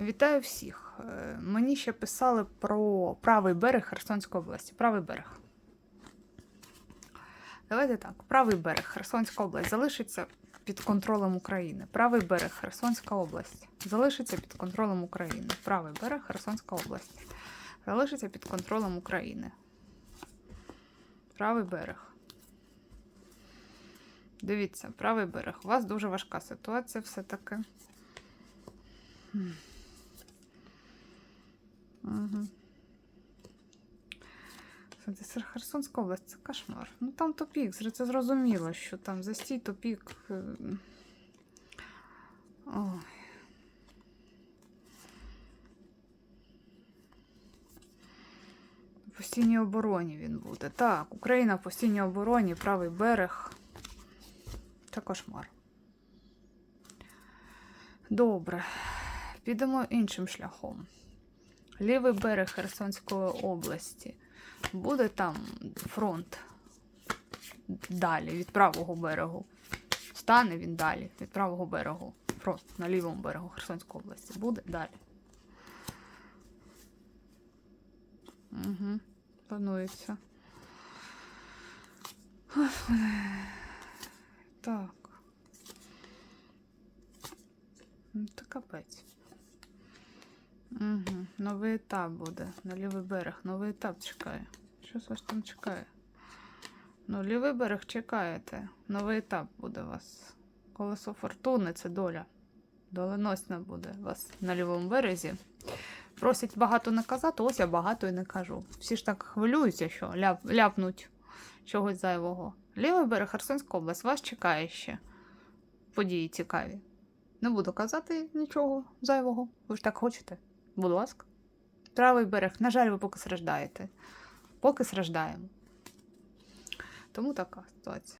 Вітаю всіх. Е, Мені ще писали про правий берег Херсонської області. Правий берег. Давайте так. Правий берег Херсонська область залишиться під контролем України. Правий берег Херсонська область залишиться під контролем України. Правий берег Херсонська область залишиться під контролем України. Правий берег. Дивіться, правий берег. У вас дуже важка ситуація все-таки. Угу. Херсонська область, це кошмар. Ну там тупік, це зрозуміло, що там застій тупік. е, Ой. Постійній обороні він буде. Так, Україна в постійній обороні, правий берег. Це кошмар. Добре. Підемо іншим шляхом. Лівий берег Херсонської області. Буде там фронт далі від правого берегу. Стане він далі від правого берегу. Фронт на лівому берегу Херсонської області. Буде далі. Угу. Планується. Так. Ну, Та капець. Угу. Новий етап буде. На лівий берег. Новий етап чекає. Що вас там чекає? Ну, лівий берег чекаєте. Новий етап буде у вас. Колесо фортуни це доля. Доленосна буде у вас на лівому березі. Просять багато не казати, ось я багато і не кажу. Всі ж так хвилюються, що ляп, ляпнуть чогось зайвого. Лівий берег Херсонська область, вас чекає ще. Події цікаві. Не буду казати нічого зайвого. Ви ж так хочете? Будь ласка. Правий берег, на жаль, ви поки страждаєте. Поки страждаємо. Тому така ситуація.